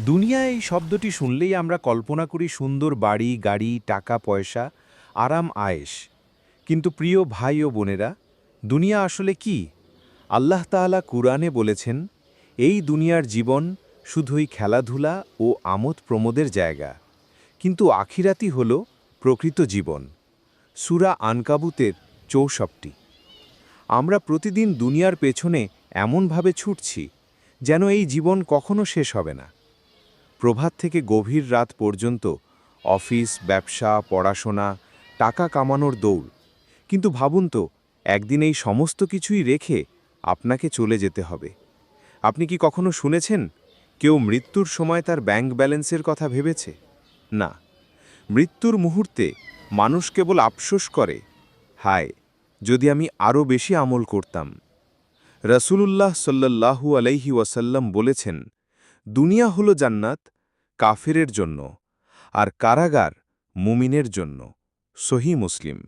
দুনিয়া এই শব্দটি শুনলেই আমরা কল্পনা করি সুন্দর বাড়ি, গাড়ি, টাকা, পয়সা, আরাম, আয়েশ। কিন্তু প্রিয় ভাই ও বোনেরা, দুনিয়া আসলে কি? আল্লাহ তাআলা কুরআনে বলেছেন, এই দুনিয়ার জীবন শুধুই খেলাধুলা ও আমোদ প্রমোদের জায়গা। কিন্তু আখিরাতি হল প্রকৃত জীবন। সুরা আনকাবুতের চৌষট্টি। আমরা প্রতিদিন দুনিয়ার পেছনে এমনভাবে ছুটছি, যেন এই জীবন কখনো শেষ হবে না। প্রভাত থেকে গভীর রাত পর্যন্ত অফিস, ব্যবসা, পড়াশোনা, টাকা কামানোর দৌড়। কিন্তু ভাবুন তো, একদিন এই সমস্ত কিছুই রেখে আপনাকে চলে যেতে হবে। আপনি কি কখনো শুনেছেন, কেউ মৃত্যুর সময় তার ব্যাংক ব্যালেন্সের কথা ভেবেছে? না। মৃত্যুর মুহূর্তে মানুষ কেবল আফসোস করে, হায়, যদি আমি আরও বেশি আমল করতাম। রসুলুল্লাহ সাল্লাল্লাহু আলাইহি ওয়াসাল্লাম বলেছেন, দুনিয়া হল জান্নাত কাফেরের জন্য আর কারাগার মুমিনের জন্য। সহি মুসলিম।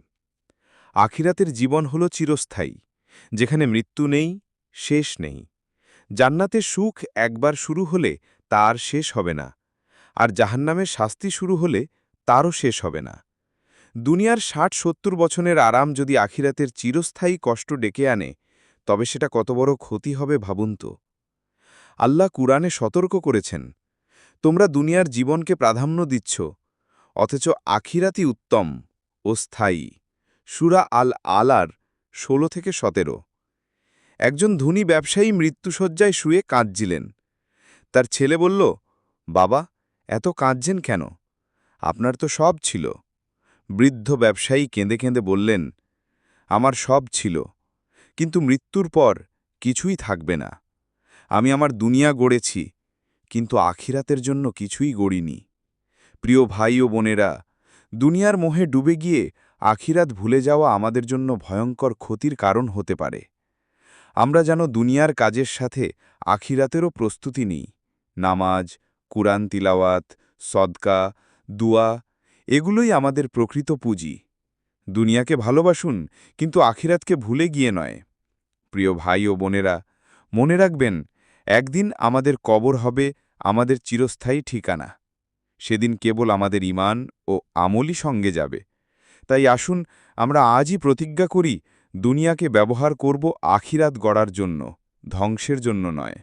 আখিরাতের জীবন হল চিরস্থায়ী, যেখানে মৃত্যু নেই, শেষ নেই। জান্নাতের সুখ একবার শুরু হলে তার শেষ হবে না, আর জাহান্নামের শাস্তি শুরু হলে তারও শেষ হবে না। দুনিয়ার ষাট সত্তর বছরের আরাম যদি আখিরাতের চিরস্থায়ী কষ্ট ডেকে আনে, তবে সেটা কত বড় ক্ষতি হবে ভাবুন তো। আল্লাহ কুরআনে সতর্ক করেছেন তোমরা দুনিয়ার জীবনকে প্রাধান্য দিচ্ছ, অথচ আখিরাতি উত্তম ও স্থায়ী। সুরা আল আলার ১৬ থেকে সতেরো। একজন ধনী ব্যবসায়ী মৃত্যুসজ্জায় শুয়ে কাঁদছিলেন। তার ছেলে বলল, বাবা, এত কাঁদছেন কেন? আপনার তো সব ছিল। বৃদ্ধ ব্যবসায়ী কেঁদে কেঁদে বললেন, আমার সব ছিল, কিন্তু মৃত্যুর পর কিছুই থাকবে না। আমি আমার দুনিয়া গড়েছি কিন্তু আখিরাতের জন্য কিছুই গড়িনি। প্রিয় ভাই ও বোনেরা, দুনিয়ার মোহে ডুবে গিয়ে আখিরাত ভুলে যাওয়া আমাদের জন্য ভয়ঙ্কর ক্ষতির কারণ হতে পারে। আমরা যেন দুনিয়ার কাজের সাথে আখিরাতেরও প্রস্তুতি নিই। নামাজ, কুরআন তিলাওয়াত, সদকা, দুয়া, এগুলোই আমাদের প্রকৃত পুঁজি। দুনিয়াকে ভালোবাসুন, কিন্তু আখিরাতকে ভুলে গিয়ে নয়। প্রিয় ভাই ও বোনেরা, মনে রাখবেন একদিন আমাদের কবর হবে আমাদের চিরস্থায়ী ঠিকানা। সেদিন কেবল আমাদের ইমান ও আমলই সঙ্গে যাবে। তাই আসুন, আমরা আজই প্রতিজ্ঞা করি, দুনিয়াকে ব্যবহার করব আখিরাত গড়ার জন্য, ধ্বংসের জন্য নয়।